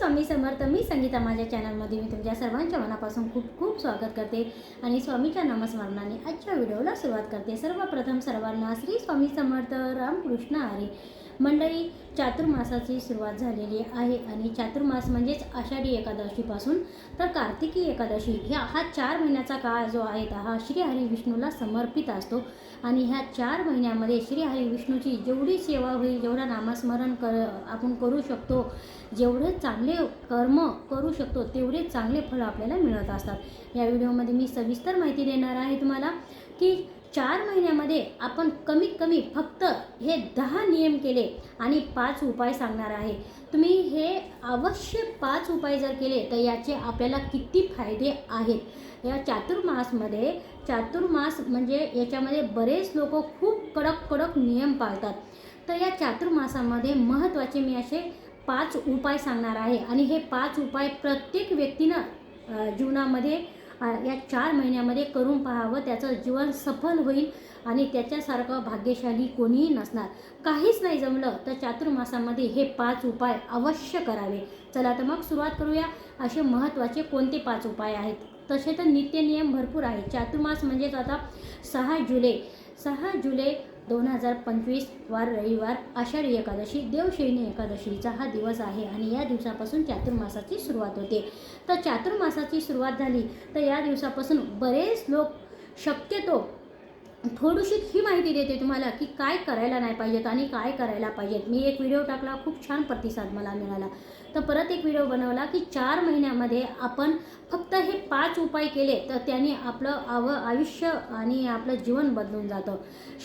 स्वामी समर्थ मी संगीता माझ्या चॅनलमध्ये मी तुमच्या सर्वांच्या मनापासून खूप खूप स्वागत करते आणि स्वामीच्या नामस्मरणाने आजच्या व्हिडिओला सुरुवात करते. सर्वप्रथम सर्वांना श्री स्वामी समर्थ रामकृष्ण आरे मंडळी चातुर्मासाची सुरुवात झालेली आहे आणि चातुर्मास म्हणजेच आषाढी एकादशीपासून तर कार्तिकी एकादशी ह्या हा चार महिन्याचा काळ जो आहे हा श्रीहरी विष्णूला समर्पित असतो. आणि ह्या चार महिन्यामध्ये श्रीहरी विष्णूची जेवढी सेवा होईल जेवढा नामस्मरण कर आपण करू शकतो जेवढे चांगले कर्म करू शकतो तेवढे चांगले फळ आपल्याला मिळत असतात. या व्हिडिओमध्ये मी सविस्तर माहिती देणार आहे तुम्हाला की चार महिन्यामध्ये आपण कमीत कमी फक्त हे दहा नियम केले आणि पाच उपाय सांगणार आहे. तुम्ही हे अवश्य पाच उपाय जर केले तर याचे आपल्याला किती फायदे आहेत? या चातुर्मासमध्ये चातुर्मास म्हणजे याच्यामध्ये बरेच लोक खूप कडक कडक नियम पाळतात. तर या चातुर्मासामध्ये महत्त्वाचे मी असे पाच उपाय सांगणार आहे. आणि हे पाच उपाय प्रत्येक व्यक्तीनं जीवनामध्ये या चार महिन्यामध्ये करून पाहावं त्याचं जीवन सफल होईल आणि त्याच्यासारखं भाग्यशाली कोणीही नसणार. काहीच नाही जमलं तर चातुर्मासामध्ये हे पाच उपाय अवश्य करावे. चला तर मग सुरुवात करूया. असे महत्त्वाचे कोणते पाच उपाय आहेत? तसे तर नित्यनियम भरपूर आहे. चातुर्मास म्हणजेच आता सहा जुलै. सहा जुलै दोन हजार पंचवीस वार रविवार आषाढी एकादशी देवशयनी एकादशीचा हा दिवस आहे आणि या दिवसापासून चातुर्मासाची सुरुवात होते. तर चातुर्मासाची सुरुवात झाली तर या दिवसापासून बरेच लोक शक्यतो थोडीशी ही माहिती देते तुम्हाला की काय करायला नाही पाहिजेत आणि काय करायला पाहिजेत. मी एक व्हिडिओ टाकला खूप छान प्रतिसाद मला मिळाला. तर परत एक व्हिडिओ बनवला की चार महिन्यामध्ये आपण फक्त हे पाच उपाय केले तर त्याने आपलं आव आयुष्य आणि आपलं जीवन बदलून जातं.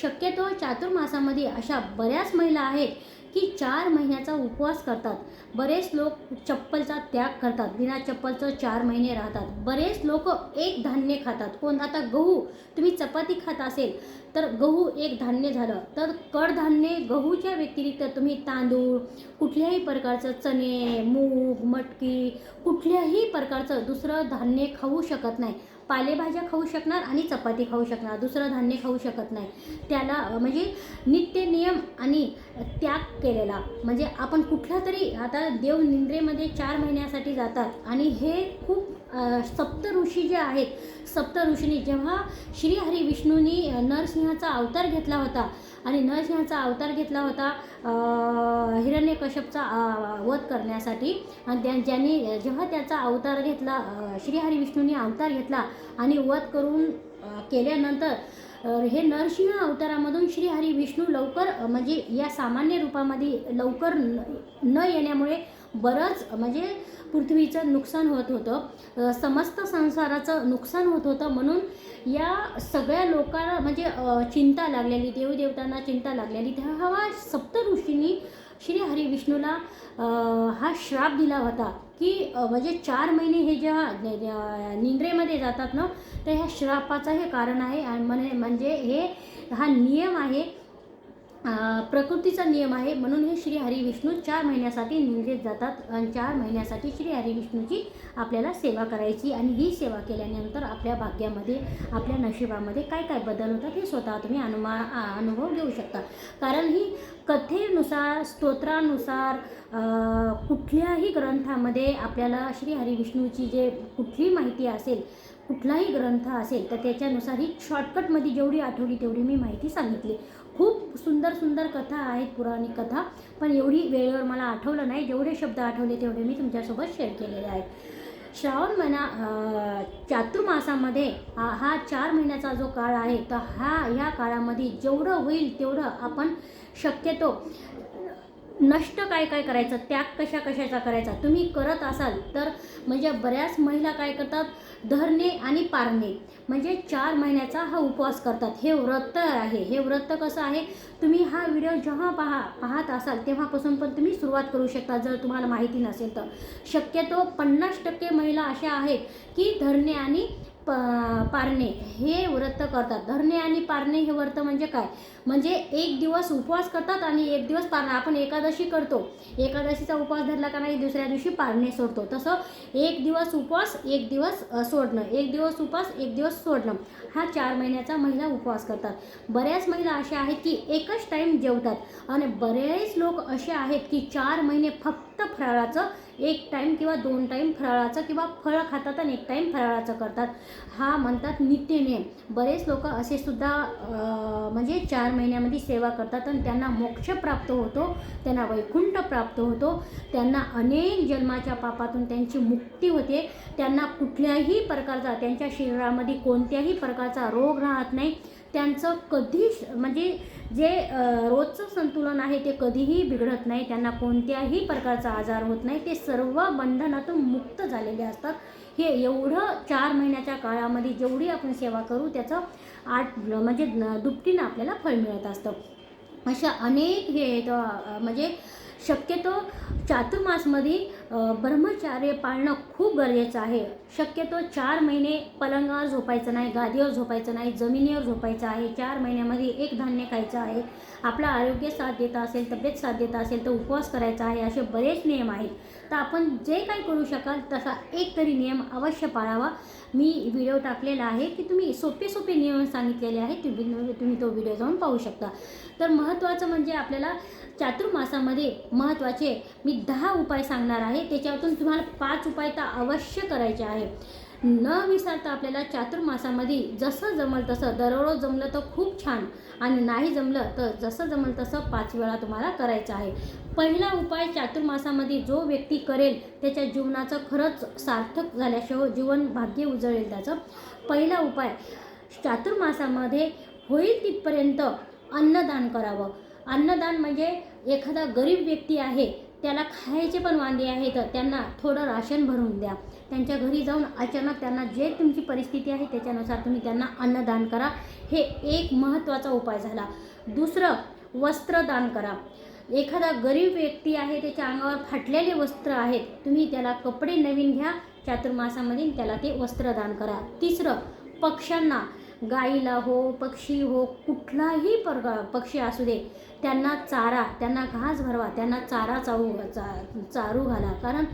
शक्यतो चातुर्मासामध्ये अशा बऱ्याच महिला आहेत की चार महिन्याचा उपवास करतात. बरेच लोक चप्पलचा त्याग करतात. बिना चप्पलचं चार महिने राहतात. बरेच लोक एक धान्य खातात. कोण? आता गहू. तुम्ही चपाती खात असेल तर गहू एक धान्य झालं. तर कडधान्य गहूच्या व्यतिरिक्त तुम्ही तांदूळ कुठल्याही प्रकारचं चणे मूग मटकी कुठल्याही प्रकारचं दुसरं धान्य खाऊ शकत नाही. पालेभाज्या खाऊ शकणार आणि चपाती खाऊ शकणार दुसरं धान्य खाऊ शकत नाही. त्याला म्हणजे नित्य नियम आणि त्याग केलेला. म्हणजे आपण कुठला तरी आता देव निंद्रेमध्ये चार महिन्यासाठी जातात आणि हे खूप सप्तऋषी सप्त ऋषी जे आहेत सप्तऋषींनी जेव्हा श्री हरी विष्णूंनी नरसिंहाचा अवतार घेतला होता आणि नरसिंहाचा अवतार घेतला होता हिरण्यकश्यपचा वध करण्यासाठी आणि त्या ज्यांनी जेव्हा त्याचा अवतार घेतला अ, श्री हरी विष्णूंनी अवतार घेतला आणि वध करून केल्यानंतर हे नरसिंह अवतारामधून श्रीहरी विष्णू लवकर म्हणजे या सामान्य रूपामध्ये लवकर न येण्यामुळे बरंच म्हणजे पृथ्वीचं नुकसान होत होतं. समस्त संसाराचं नुकसान होत होतं म्हणून या सगळ्या लोकांना म्हणजे चिंता लागलेली देवदेवतांना चिंता लागलेली. तेव्हा सप्त ऋषींनी श्री हरी विष्णूला हा श्राप दिला होता की म्हणजे चार महिने हे जेव्हा निंद्रेमध्ये जातात ना तर ह्या श्रापाचं हे कारण आहे. आणि म्हणजे हे हा नियम आहे प्रकृतीचा नियम आहे. म्हणून हे श्री हरी विष्णू चार महिन्यासाठी निवडले जातात आणि चार महिन्यासाठी श्री हरी विष्णूची आपल्याला सेवा करायची आणि ही सेवा केल्यानंतर आपल्या भाग्यामध्ये आपल्या नशिबामध्ये काय काय बदल होतात हे स्वतः तुम्ही अनुमा अनुभव घेऊ शकता. कारण ही कथेनुसार स्तोत्रानुसार कुठल्याही ग्रंथामध्ये आपल्याला श्री हरी विष्णूची जे कुठली माहिती असेल कुठलाही ग्रंथ असेल तर त्याच्यानुसार ही शॉर्टकटमध्ये जेवढी आठवली तेवढी मी माहिती सांगितली. खूप सुंदर सुंदर कथा आहेत पुराणिक कथा. पण एवढी वेळेवर मला आठवलं नाही. जेवढे शब्द आठवले तेवढे मी तुमच्यासोबत शेअर केलेले आहेत. श्रावण महिना चातुर्मासामध्ये हा हा चार महिन्याचा जो काळ आहे तर हा ह्या काळामध्ये जेवढं होईल तेवढं आपण शक्यतो नष्ट काय काय करायचं त्याग कशा कशाचा करायचा? तुम्ही करत असाल तर म्हणजे बऱ्याच महिला काय करतात? धरणे आणि पारणे. म्हणजे चार महिन्याचा हा उपवास करतात. हे व्रत आहे. हे व्रत कसं आहे? तुम्ही हा व्हिडिओ जेव्हा पहा पाहत असाल तेव्हापासून पण तुम्ही सुरुवात करू शकता जर तुम्हाला माहिती नसेल तर. शक्यतो पन्नास टक्के महिला अशा आहेत की धरणे आणि प पारणे हे व्रत करतात. धरणे आणि पारणे हे व्रत म्हणजे काय? म्हणजे एक दिवस उपवास करतात आणि एक दिवस पारणं. आपण एकादशी करतो. एकादशीचा उपवास धरला का नाही दुसऱ्या दिवशी पारणे सोडतो. तसं एक दिवस उपवास एक दिवस सोडणं. एक दिवस उपवास एक दिवस सोडणं. हा चार महिन्याचा महिला उपवास करतात. बऱ्याच महिला अशा आहेत की एकच टाईम जेवतात. आणि बरेच लोक असे आहेत की चार महिने फक्त फक्त फराळाचं एक टाईम किंवा दोन टाईम फराळाचं किंवा फळं खातात आणि एक टाईम फराळाचं करतात. हा म्हणतात नित्यनियम बरेच लोक असे सुद्धा म्हणजे चार महिन्यामध्ये सेवा करतात आणि त्यांना मोक्ष प्राप्त होतो त्यांना वैकुंठ प्राप्त होतो. त्यांना अनेक जन्माच्या पापातून त्यांची मुक्ती होते. त्यांना कुठल्याही प्रकारचा त्यांच्या शरीरामध्ये कोणत्याही प्रकारचा रोग राहत नाही. त्यांचं कधीच म्हणजे जे रोजचं संतुलन आहे ते कधीही बिघडत नाही. त्यांना कोणत्याही प्रकारचा आजार होत नाही. ते सर्व बंधनातून मुक्त झालेले असतात. हे एवढं चार महिन्याच्या काळामध्ये जेवढी आपण सेवा करू त्याचं आठ म्हणजे दुपटीनं आपल्याला फळ मिळत असतं. अशा अनेक हे म्हणजे शक्यतो चातुर्मासमध्ये ब्रह्मचार्य पाळणं खूप गरजेचं आहे. शक्यतो चार महिने पलंगावर झोपायचं नाही गादीवर झोपायचं नाही जमिनीवर झोपायचं आहे. चार महिन्यामध्ये एक धान्य खायचं आहे. आपलं आरोग्य साथ देत असेल तब्येत साथ देत असेल तर उपवास करायचा आहे असे बरेच नियम आहेत. तर आपण जे काही करू शकाल तसा एक तरी नियम अवश्य पाळावा. मी व्हिडिओ टाकलेला आहे की तुम्ही सोपे सोपे नियम सांगितलेले आहेत तुम्ही तुम्ही तो व्हिडिओ जाऊन पाहू शकता. तर महत्त्वाचं म्हणजे आपल्याला चातुर्मासामध्ये महत्त्वाचे मी दहा उपाय सांगणार आहे. त्याच्यातून तुम्हाला पाच उपाय तर अवश्य करायचे आहे न विसरता आपल्याला चातुर्मासामध्ये जसं जमल तसं दररोज जमलं तर खूप छान आणि नाही जमलं तर जसं जमल तसं पाच वेळा तुम्हाला करायचं आहे. पहिला उपाय चातुर्मासामध्ये जो व्यक्ती करेल त्याच्या जीवनाचं खरंच सार्थक झाल्याशिवाय जीवन भाग्य उजळेल त्याचं. पहिला उपाय चातुर्मासामध्ये होईल तिथपर्यंत अन्नदान करावं. अन्नदान म्हणजे एखादा गरीब व्यक्ती आहे त्याला खायचे पण वांदे आहेत त्यांना थोडं राशन भरून द्या. त्यांच्या घरी जाऊन अचानक त्यांना जे तुमची परिस्थिती आहे त्याच्यानुसार तुम्ही त्यांना अन्नदान करा. हे एक महत्त्वाचा उपाय झाला. दुसरं वस्त्रदान करा. एखादा गरीब व्यक्ती आहे त्याच्या अंगावर फाटलेले वस्त्र आहेत तुम्ही त्याला कपडे नवीन घ्या चातुर्मासामध्ये त्याला ते वस्त्रदान करा. तिसरं पक्ष्यांना गाईला हो पक्षी हो कुठलाही प्रकार पक्षी असू दे त्यांना चारा त्यांना घास भरवा त्यांना चारा चावू चा चारू घाला. कारण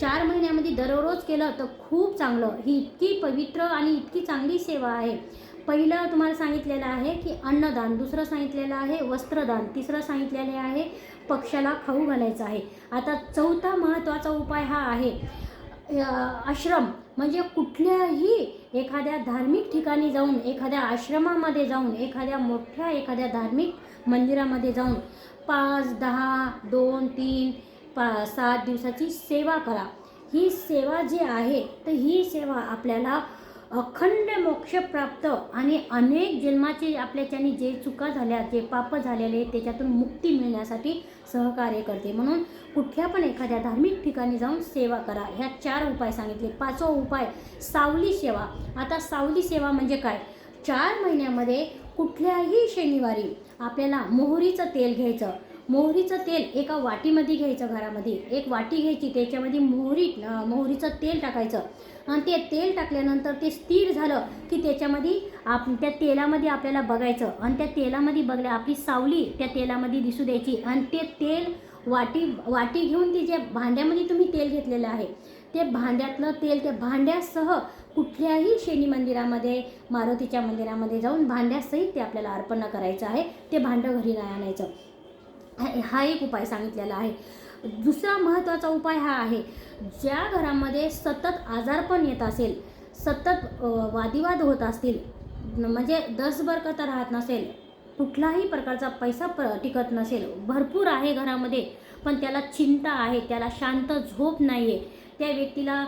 चार महिन्यामध्ये दररोज केलं तर खूप चांगलं. ही इतकी पवित्र आणि इतकी चांगली सेवा आहे. पहिलं तुम्हाला सांगितलेलं आहे की अन्नदान दुसरं सांगितलेलं आहे वस्त्रदान तिसरं सांगितलेले आहे पक्षाला खाऊ घालायचं आहे. आता चौथा महत्त्वाचा उपाय हा आहे. आश्रम. म्हणजे कुठल्याही एखाद्या धार्मिक ठिकाणी जाऊन एखाद्या आश्रमामध्ये जाऊन एखाद्या मोठ्या एखाद्या धार्मिक मंदिरामध्ये जाऊन पाच दहा दोन तीन पा सात दिवसाची सेवा करा. ही सेवा जी आहे तर ही सेवा आपल्याला अखंड मोक्ष प्राप्त आणि अनेक जन्माचे आपल्याच्यानी जे चुका झाल्या जे पाप झालेले त्याच्यातून मुक्ती मिळण्यासाठी सहकार्य करते. म्हणून कुठल्या पण एखाद्या धार्मिक ठिकाणी जाऊन सेवा करा. ह्या चार उपाय सांगितले. पाचवा उपाय सावली सेवा. आता सावली सेवा म्हणजे काय? चार महिन्यामध्ये कुठल्याही शनिवारी आपल्याला मोहरीचं तेल घ्यायचं. मोहरीचं तेल एका वाटीमध्ये घ्यायचं घरामध्ये. एक वाटी घ्यायची त्याच्यामध्ये मोहरी मोहरीचं तेल टाकायचं. आणि ते तेल टाकल्यानंतर ते स्थिर झालं की त्याच्यामध्ये आप त्या तेलामध्ये आपल्याला बघायचं. आणि त्या तेलामध्ये बघल्या आपली सावली त्या तेलामध्ये दिसू द्यायची. आणि ते तेल वाटी वाटी घेऊन ती जे भांड्यामध्ये तुम्ही तेल घेतलेलं आहे ते भांड्यातलं तेल त्या भांड्यासह कुठल्याही शनी मंदिरामध्ये मारुतीच्या मंदिरामध्ये जाऊन भांड्यासहित ते आपल्याला अर्पण करायचं आहे. ते भांडं घरी नाही आणायचं. हा- हा एक उपाय सांगितलेला आहे. दुसरा महत्त्वाचा उपाय हा आहे ज्या घरामध्ये सतत आजारपण येत असेल सतत वादिवाद होत असतील म्हणजे दसभर करता राहत नसेल कुठलाही प्रकारचा पैसा प टिकत नसेल भरपूर आहे घरामध्ये पण त्याला चिंता आहे त्याला शांत झोप नाही आहे त्या व्यक्तीला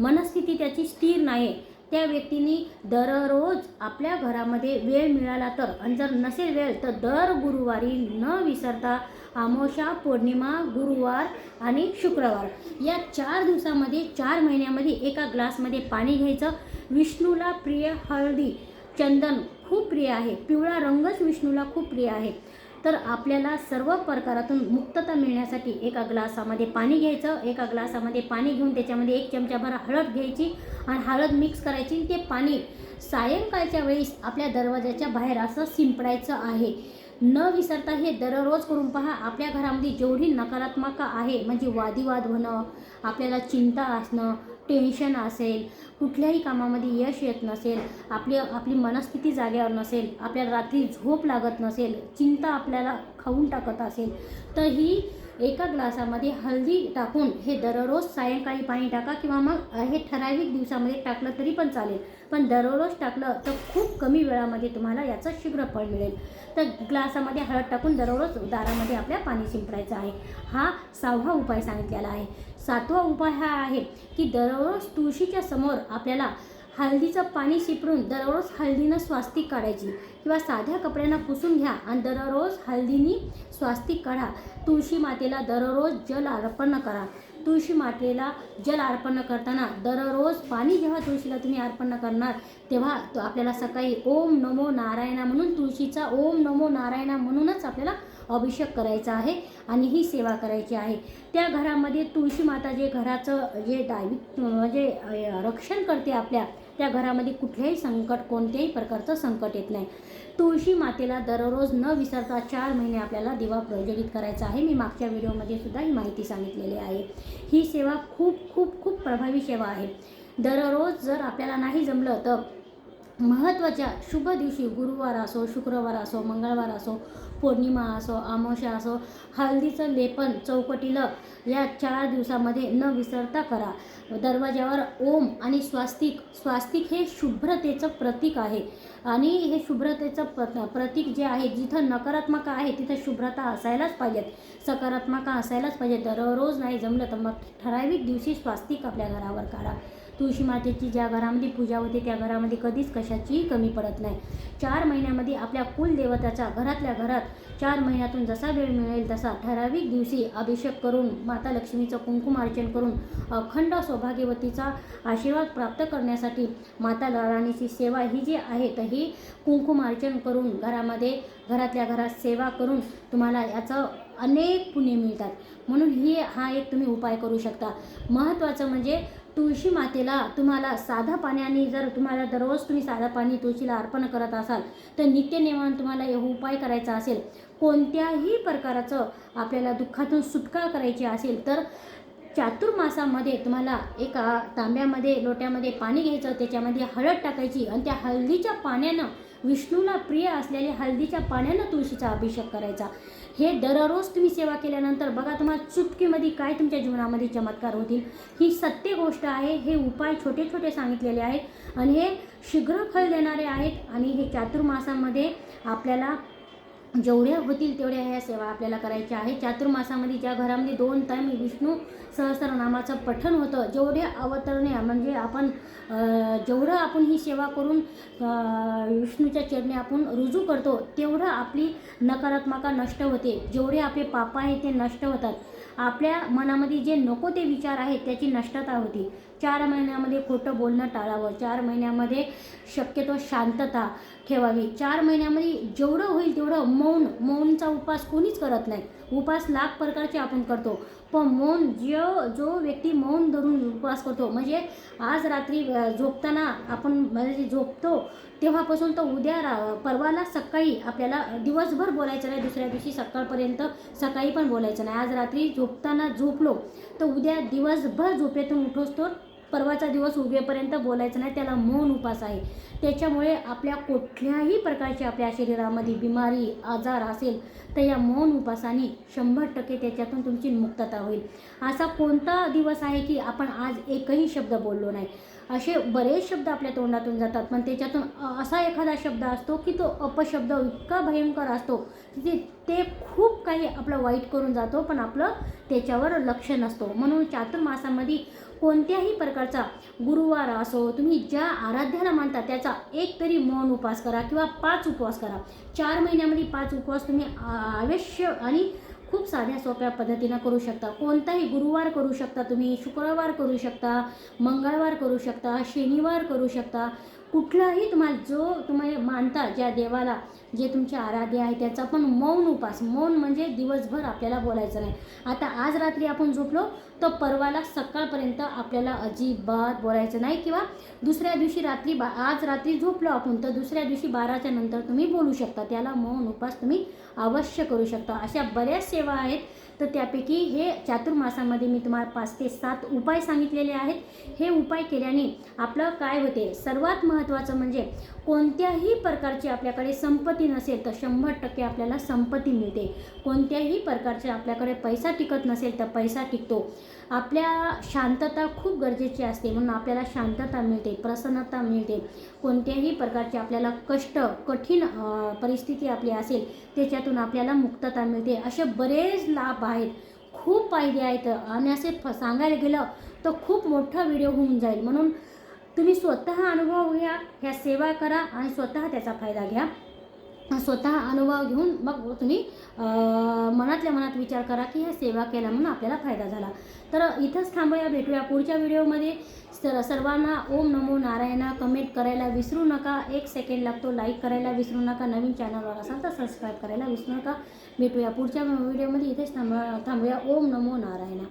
मनस्थिती त्याची स्थिर नाही त्या व्यक्तीने दररोज आपल्या घरामध्ये वेळ मिळाला तर आणि जर नसेल वेळ तर दर गुरुवारी न विसरता आमोशा पौर्णिमा गुरुवार आणि शुक्रवार या चार दिवसामध्ये चार महिन्यामध्ये एका ग्लासमध्ये पाणी घ्यायचं. विष्णूला प्रिय हळदी चंदन खूप प्रिय आहे. पिवळा रंगच विष्णूला खूप प्रिय आहे. तर आपल्याला सर्व प्रकारातून मुक्तता मिळण्यासाठी एका ग्लासामध्ये पाणी घ्यायचं एका ग्लासामध्ये पाणी घेऊन त्याच्यामध्ये एक चमचाभर हळद घ्यायची आणि हळद मिक्स करायची ते पाणी सायंकाळच्या वेळेस आपल्या दरवाजाच्या बाहेर असं शिंपडायचं आहे. न विसरता हे दररोज करून पहा. आपल्या घरामध्ये जेवढी नकारात्मक आहे म्हणजे वादिवाद होणं आपल्याला चिंता असणं टेन्शन असेल कुठल्याही कामामध्ये यश येत नसेल आपली आपली मनस्थिती जाग्यावर नसेल आपल्याला रात्री झोप लागत नसेल चिंता आपल्याला खाऊन टाकत असेल तर ही एका ग्लासामध्ये हळदी टाकून हे दररोज सायंकाळी पाणी टाका किंवा मग हे ठराविक दिवसामध्ये टाकलं तरी पण चालेल. पण दररोज टाकलं तर खूप कमी वेळामध्ये तुम्हाला याचं शीघ्र फळ मिळेल. तर ग्लासामध्ये हळद टाकून दररोज दारामध्ये आपल्या पाणी शिंपडायचं आहे. हा सहावा उपाय सांगितलेला आहे. सातवा उपाय हा आहे की दररोज तुळशीच्या समोर आपल्याला हळदीचं पाणी शिपडून दररोज हळदीनं स्वास्तिक काढायची. किंवा साध्या कपड्यांना पुसून घ्या आणि दररोज हळदीनी स्वास्तिक काढा. तुळशी मातेला दररोज जल अर्पण करा. तुळशी मातेला जल अर्पण करताना दररोज पाणी जेव्हा तुळशीला तुम्ही अर्पण करणार तेव्हा तो आपल्याला सकाळी ओम नमो नारायणा म्हणून तुळशीचा ओम नमो नारायणा म्हणूनच आपल्याला अभिषेक करायचा आहे आणि ही सेवा करायची आहे. त्या घरामध्ये तुळशी माता जे घराचं जे डावी म्हणजे रक्षण करते आपल्या त्या घरामध्ये कुठल्याही संकट कोणत्याही प्रकारचं संकट येत नाही. तुळशी मातेला दररोज न विसरता चार महिने आपल्याला दिवा प्रज्वलित करायचा आहे. मी मागच्या व्हिडिओमध्ये सुद्धा ही माहिती सांगितलेली आहे. ही सेवा खूप खूप खूप प्रभावी सेवा आहे. दररोज जर आपल्याला नाही जमलं तर महत्त्वाच्या शुभ दिवशी गुरुवार असो शुक्रवार असो मंगळवार असो पौर्णिमा असो अमावस्या असो हळदीचं लेपन चौकटीला या चार दिवसामध्ये न विसरता करा. दरवाज्यावर ओम आणि स्वास्तिक स्वास्तिक हे शुभ्रतेचं प्रतीक आहे. आणि हे शुभ्रतेचं प्र प्रतीक जे आहे जिथं नकारात्मक आहे तिथं शुभ्रता असायलाच पाहिजेत. सकारात्मक असायलाच पाहिजे दररोज नाही जमलं तर मग ठराविक दिवशी स्वास्तिक आपल्या घरावर काढा. तुळशी मातेची ज्या घरामध्ये पूजा होते त्या घरामध्ये कधीच कशाचीही कमी पडत नाही. चार महिन्यामध्ये आपल्या कुलदेवताचा घरातल्या घरात चार महिन्यातून जसा वेळ मिळेल तसा ठराविक दिवशी अभिषेक करून माता लक्ष्मीचं कुंकुमार्चन करून अखंड सौभाग्यवतीचा आशीर्वाद प्राप्त करण्यासाठी माता राणीची सेवा ही जी आहे तर ही कुंकुमार्चन करून घरामध्ये घरातल्या घरात सेवा करून तुम्हाला याचं अनेक पुण्य मिळतात. म्हणून ही हा एक तुम्ही उपाय करू शकता. महत्त्वाचं म्हणजे तुळशी मातेला तुम्हाला साधा पाण्याने जर तुम्हाला दररोज तुम्ही साधा पाणी तुळशीला अर्पण करत असाल तर नित्यनेमान तुम्हाला हे उपाय करायचा असेल. कोणत्याही प्रकाराचं आपल्याला दुःखातून सुटका करायची असेल तर चातुर्मासामध्ये तुम्हाला एका तांब्यामध्ये लोट्यामध्ये पाणी घ्यायचं त्याच्यामध्ये हळद टाकायची आणि त्या हळदीच्या पाण्यानं विष्णूला प्रिय असलेल्या हळदीच्या पाण्यानं तुळशीचा अभिषेक करायचा. हे दररोज तुम्ही सेवा केल्यानंतर बघा तुम्हाला चुटकीमध्ये काय तुमच्या जीवनामध्ये चमत्कार होतील. ही सत्य गोष्ट आहे हे उपाय छोटे छोटे सांगितलेले आहेत आणि हे शीघ्र फळ देणारे आहेत आणि हे चातुर्मासामध्ये आपल्याला जेवढ्या होतील तेवढ्या ह्या सेवा आपल्याला करायच्या आहे चातुर्मासामध्ये ज्या घरामध्ये दोन टाईम विष्णू सहस्रनामाचं पठण होतं जेवढे अवतरणे म्हणजे आपण जेवढं आपण ही सेवा करून विष्णूच्या चरणी आपण रुजू करतो तेवढं आपली नकारात्मका नष्ट होते. जेवढे आपले पाप आहेत ते नष्ट होतात. आपल्या मनामध्ये जे नको ते विचार आहेत त्याची नष्टता होती. चार महिन्यामध्ये खोटं बोलणं टाळावं. चार महिन्यामध्ये शक्यतो शांतता ठेवावी. चार महिन्यामध्ये जेवढं होईल तेवढं मौन मौनचा उपास कोणीच करत नाही. उपास लाख प्रकारचे आपण करतो. पण मौन जो जो व्यक्ती मौन धरून उपवास करतो म्हणजे आज रात्री झोपताना आपण म्हणजे झोपतो तेव्हापासून तर उद्या रा परवाला सकाळी आपल्याला दिवसभर बोलायचं नाही दुसऱ्या दिवशी सकाळपर्यंत सकाळी पण बोलायचं नाही. आज रात्री झोपताना झोपलो तर उद्या दिवसभर झोपेतून उठोस तर परवाचा दिवस उगेपर्यंत बोलायचं नाही त्याला मौन उपास आहे. त्याच्यामुळे आपल्या कुठल्याही प्रकारची आपल्या शरीरामध्ये बिमारी आजार असेल तर या मौन उपासाने शंभर टक्के त्याच्यातून तुमची मुक्तता होईल. असा कोणता दिवस आहे की आपण आज एकही शब्द बोललो नाही? असे बरेच शब्द आपल्या तोंडातून जातात पण त्याच्यातून असा एखादा शब्द असतो की तो अपशब्द इतका भयंकर असतो की ते खूप काही आपलं वाईट करून जातो पण आपलं त्याच्यावर लक्ष नसतो. म्हणून चातुर्मासामध्ये कोणत्याही प्रकारचा गुरुवार असो तुम्ही ज्या आराध्याला मानता त्याचा एक तरी मौन उपवास करा किंवा पाच उपवास करा. चार महिन्यामध्ये पाच उपवास तुम्ही आ- अवश्य आणि खूप साध्या सोप्या पद्धतीनं करू शकता. कोणताही गुरुवार करू शकता तुम्ही शुक्रवार करू शकता मंगळवार करू शकता शनिवार करू शकता. कुठलाही तुम्हाला जो तुम्ही मानता ज्या देवाला जे तुमचे आराध्य आहे त्याचा पण मौन उपास. मौन म्हणजे दिवसभर आपल्याला बोलायचं नाही. आता आज रात्री आपण झोपलो तर परवाला सकाळपर्यंत आपल्याला अजिबात बोलायचं नाही किंवा दुसऱ्या दिवशी रात्री बा आज रात्री झोपलो आपण तर दुसऱ्या दिवशी बाराच्या नंतर तुम्ही बोलू शकता. त्याला मौन उपास तुम्ही अवश्य करू शकता. अशा बऱ्याच सेवा आहेत. तर त्यापैकी हे चातुर्मासामध्ये मी तुम्हाला पाच ते सात उपाय सांगितलेले आहेत. हे उपाय केल्याने आपलं काय होते? सर्वात महत्त्वाचं म्हणजे कोणत्याही प्रकारची आपल्याकडे संपत्ती नसेल तर शंभर टक्के आपल्याला संपत्ती मिळते. कोणत्याही प्रकारचे आपल्याकडे पैसा टिकत नसेल तर पैसा टिकतो. आपल्या शांतता खूप गरजेची असते. म्हणून आपल्याला शांतता मिळते प्रसन्नता मिळते. कोणत्याही प्रकारचे आपल्याला कष्ट कठीण परिस्थिती आपली असेल त्याच्यातून आपल्याला मुक्तता मिळते. असे बरेच लाभ आहेत. खूप फायदे आहेत. आणि असे फ- सांगायला गेलं तर खूप मोठा व्हिडिओ होऊन जाईल. म्हणून तुम्ही स्वतः अनुभव घ्या ह्या सेवा करा आणि स्वतः त्याचा फायदा घ्या. स्वतः अनुभव घेऊन मग तुम्ही मनातल्या मनात विचार करा की ह्या सेवा केल्या म्हणून आपल्याला फायदा झाला. तर इथंच थांबूया भेटूया पुढच्या व्हिडिओमध्ये. सर सर्वांना ओम नमो नारायणा कमेंट करायला विसरू नका. एक सेकंड लागतो लाईक करायला विसरू नका. नवीन चॅनलवर असाल तर सबस्क्राईब करायला विसरू नका. भेटूया पुढच्या व्हिडिओमध्ये. इथेच थांबा थांबूया. ओम नमो नारायणा.